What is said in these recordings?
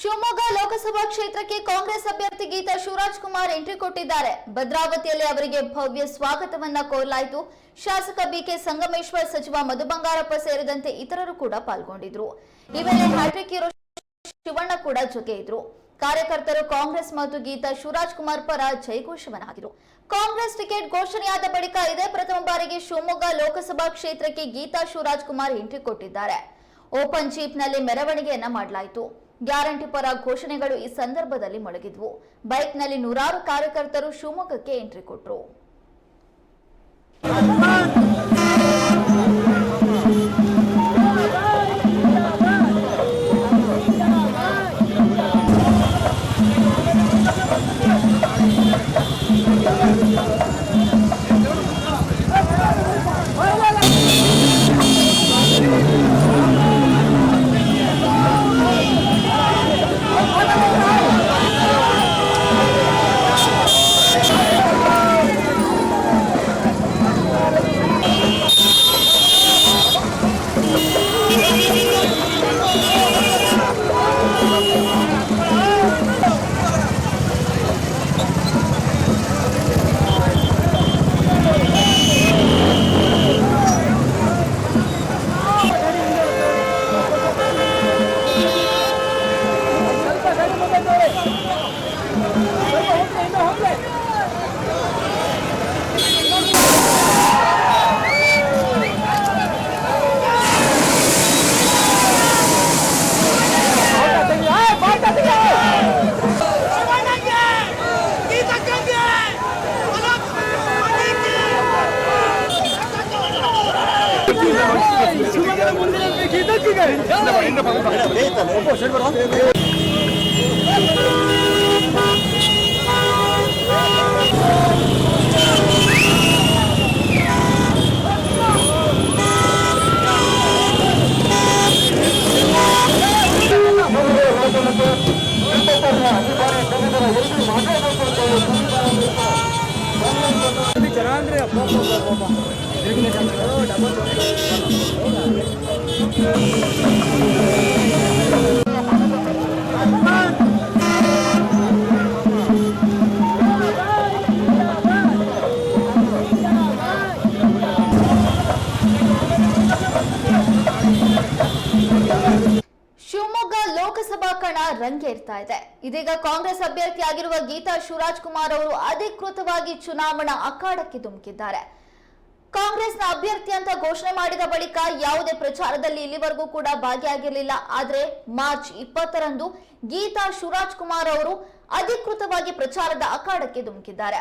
ಶಿವಮೊಗ್ಗ ಲೋಕಸಭಾ ಕ್ಷೇತ್ರಕ್ಕೆ ಕಾಂಗ್ರೆಸ್ ಅಭ್ಯರ್ಥಿ ಗೀತಾ ಶಿವರಾಜ್ ಕುಮಾರ್ ಎಂಟ್ರಿ ಕೊಟ್ಟಿದ್ದಾರೆ. ಭದ್ರಾವತಿಯಲ್ಲಿ ಅವರಿಗೆ ಭವ್ಯ ಸ್ವಾಗತವನ್ನ ಕೋರಲಾಯಿತು. ಶಾಸಕ ಬಿಕೆ ಸಂಗಮೇಶ್ವರ್, ಸಚಿವ ಮಧು ಬಂಗಾರಪ್ಪ ಸೇರಿದಂತೆ ಇತರರು ಕೂಡ ಪಾಲ್ಗೊಂಡಿದ್ರು. ಈ ವೇಳೆ ಹ್ಯಾಟ್ರಿಕ್ ಹೀರೋ ಶಿವಣ್ಣ ಕೂಡ ಜೊತೆ ಇದ್ರು ಕಾರ್ಯಕರ್ತರು ಕಾಂಗ್ರೆಸ್ ಮತ್ತು ಗೀತಾ ಶಿವರಾಜ್ ಕುಮಾರ್ ಪರ ಜಯಘೋಷವನ್ನ ಹಾಕಿದ್ರು ಕಾಂಗ್ರೆಸ್ ಟಿಕೆಟ್ ಘೋಷಣೆಯಾದ ಬಳಿಕ ಇದೇ ಪ್ರಥಮ ಬಾರಿಗೆ ಶಿವಮೊಗ್ಗ ಲೋಕಸಭಾ ಕ್ಷೇತ್ರಕ್ಕೆ ಗೀತಾ ಶಿವರಾಜ್ ಕುಮಾರ್ ಎಂಟ್ರಿ ಕೊಟ್ಟಿದ್ದಾರೆ. ಓಪನ್ ಜೀಪ್ನಲ್ಲಿ ಮೆರವಣಿಗೆಯನ್ನ ಮಾಡಲಾಯಿತು. ಗ್ಯಾರಂಟಿ ಪರ ಘೋಷಣೆಗಳು ಈ ಸಂದರ್ಭದಲ್ಲಿ ಮೊಳಗಿದ್ವು. ಬೈಕ್ನಲ್ಲಿ ನೂರಾರು ಕಾರ್ಯಕರ್ತರು ಶಿವಮೊಗ್ಗಕ್ಕೆ ಎಂಟ್ರಿ ಕೊಟ್ರು. ಶಿವಮೊಗ್ಗ ಲೋಕಸಭಾ ಕಣ ರಂಗೇರ್ತಾ ಇದೆ. ಇದೀಗ ಕಾಂಗ್ರೆಸ್ ಅಭ್ಯರ್ಥಿಯಾಗಿರುವ ಗೀತಾ ಶಿವರಾಜ್ ಕುಮಾರ್ ಅವರು ಅಧಿಕೃತವಾಗಿ ಚುನಾವಣಾ ಅಖಾಡಕ್ಕೆ ಧುಮುಕಿದ್ದಾರೆ. ಕಾಂಗ್ರೆಸ್ನ ಅಭ್ಯರ್ಥಿ ಅಂತ ಘೋಷಣೆ ಮಾಡಿದ ಬಳಿಕ ಯಾವುದೇ ಪ್ರಚಾರದಲ್ಲಿ ಇಲ್ಲಿವರೆಗೂ ಕೂಡ ಭಾಗಿಯಾಗಿರಲಿಲ್ಲ. ಆದರೆ ಮಾರ್ಚ್ ಇಪ್ಪತ್ತರಂದು ಗೀತಾ ಶಿವರಾಜ್ ಕುಮಾರ್ ಅವರು ಅಧಿಕೃತವಾಗಿ ಪ್ರಚಾರದ ಅಖಾಡಕ್ಕೆ ಧುಮುಕಿದ್ದಾರೆ.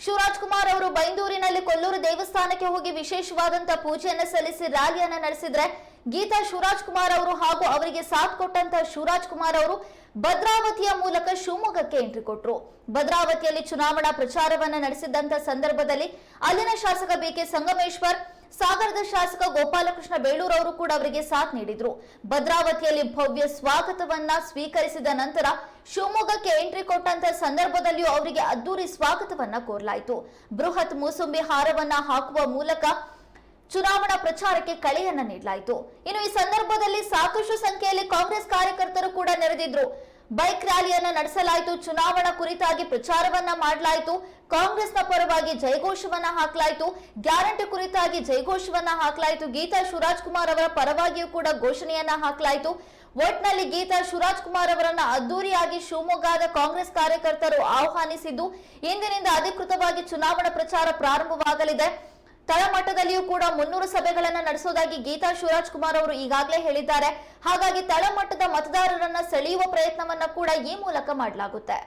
ಶಿವರಾಜ್ ಕುಮಾರ್ ಅವರು ಬೈಂದೂರಿನಲ್ಲಿ ಕೊಲ್ಲೂರು ದೇವಸ್ಥಾನಕ್ಕೆ ಹೋಗಿ ವಿಶೇಷವಾದಂತ ಪೂಜೆಯನ್ನು ಸಲ್ಲಿಸಿ ರ್ಯಾಲಿಯನ್ನು ನಡೆಸಿದ್ರೆ ಗೀತಾ ಶಿವರಾಜ್ ಕುಮಾರ್ ಅವರು ಹಾಗೂ ಅವರಿಗೆ ಸಾಥ್ ಕೊಟ್ಟಂತ ಶಿವರಾಜ್ ಕುಮಾರ್ ಅವರು ಭದ್ರಾವತಿಯ ಮೂಲಕ ಶಿವಮೊಗ್ಗಕ್ಕೆ ಎಂಟ್ರಿ ಕೊಟ್ಟರು ಭದ್ರಾವತಿಯಲ್ಲಿ ಚುನಾವಣಾ ಪ್ರಚಾರವನ್ನ ನಡೆಸಿದಂತ ಸಂದರ್ಭದಲ್ಲಿ ಅಲ್ಲಿನ ಶಾಸಕ ಬಿಕೆ ಸಂಗಮೇಶ್ವರ್, ಸಾಗರದ ಶಾಸಕ ಗೋಪಾಲಕೃಷ್ಣ ಬೇಳೂರ್ ಅವರು ಕೂಡ ಅವರಿಗೆ ಸಾಥ್ ನೀಡಿದ್ರು. ಭದ್ರಾವತಿಯಲ್ಲಿ ಭವ್ಯ ಸ್ವಾಗತವನ್ನ ಸ್ವೀಕರಿಸಿದ ನಂತರ ಶಿವಮೊಗ್ಗಕ್ಕೆ ಎಂಟ್ರಿ ಕೊಟ್ಟಂತ ಸಂದರ್ಭದಲ್ಲಿಯೂ ಅವರಿಗೆ ಅದ್ದೂರಿ ಸ್ವಾಗತವನ್ನ ಕೋರಲಾಯಿತು. ಬೃಹತ್ ಮೂಸುಂಬಿ ಹಾರವನ್ನ ಹಾಕುವ ಮೂಲಕ ಚುನಾವಣಾ ಪ್ರಚಾರಕ್ಕೆ ಕಳೆಯನ್ನ ನೀಡಲಾಯಿತು. ಇನ್ನು ಈ ಸಂದರ್ಭದಲ್ಲಿ ಸಾಕಷ್ಟು ಸಂಖ್ಯೆಯಲ್ಲಿ ಕಾಂಗ್ರೆಸ್ ಕಾರ್ಯಕರ್ತರು ಕೂಡ ನೆರೆದಿದ್ರು. ಬೈಕ್ ರ್ಯಾಲಿಯನ್ನ ನಡೆಸಲಾಯಿತು. ಚುನಾವಣಾ ಕುರಿತಾಗಿ ಪ್ರಚಾರವನ್ನ ಮಾಡಲಾಯಿತು. ಕಾಂಗ್ರೆಸ್ನ ಪರವಾಗಿ ಜಯಘೋಷವನ್ನ ಹಾಕಲಾಯಿತು. ಗ್ಯಾರಂಟಿ ಕುರಿತಾಗಿ ಜಯಘೋಷವನ್ನ ಹಾಕಲಾಯಿತು. ಗೀತಾ ಶಿವರಾಜ್ ಕುಮಾರ್ ಅವರ ಪರವಾಗಿಯೂ ಕೂಡ ಘೋಷಣೆಯನ್ನ ಹಾಕಲಾಯಿತು. ಒಟ್ನಲ್ಲಿ ಗೀತಾ ಶಿವರಾಜ್ ಕುಮಾರ್ ಅವರನ್ನ ಅದ್ದೂರಿಯಾಗಿ ಶಿವಮೊಗ್ಗದ ಕಾಂಗ್ರೆಸ್ ಕಾರ್ಯಕರ್ತರು ಆಹ್ವಾನಿಸಿದ್ದು, ಇಂದಿನಿಂದ ಅಧಿಕೃತವಾಗಿ ಚುನಾವಣಾ ಪ್ರಚಾರ ಪ್ರಾರಂಭವಾಗಲಿದೆ. ತಳಮಟ್ಟದಲ್ಲಿಯೂ ಕೂಡ ಮುನ್ನೂರು ಸಭೆಗಳನ್ನ ನಡೆಸೋದಾಗಿ ಗೀತಾ ಶಿವರಾಜ್ ಕುಮಾರ್ ಅವರು ಈಗಾಗಲೇ ಹೇಳಿದ್ದಾರೆ. ಹಾಗಾಗಿ ತಳಮಟ್ಟದ ಮತದಾರರನ್ನ ಸೆಳೆಯುವ ಪ್ರಯತ್ನವನ್ನ ಕೂಡ ಈ ಮೂಲಕ ಮಾಡಲಾಗುತ್ತೆ.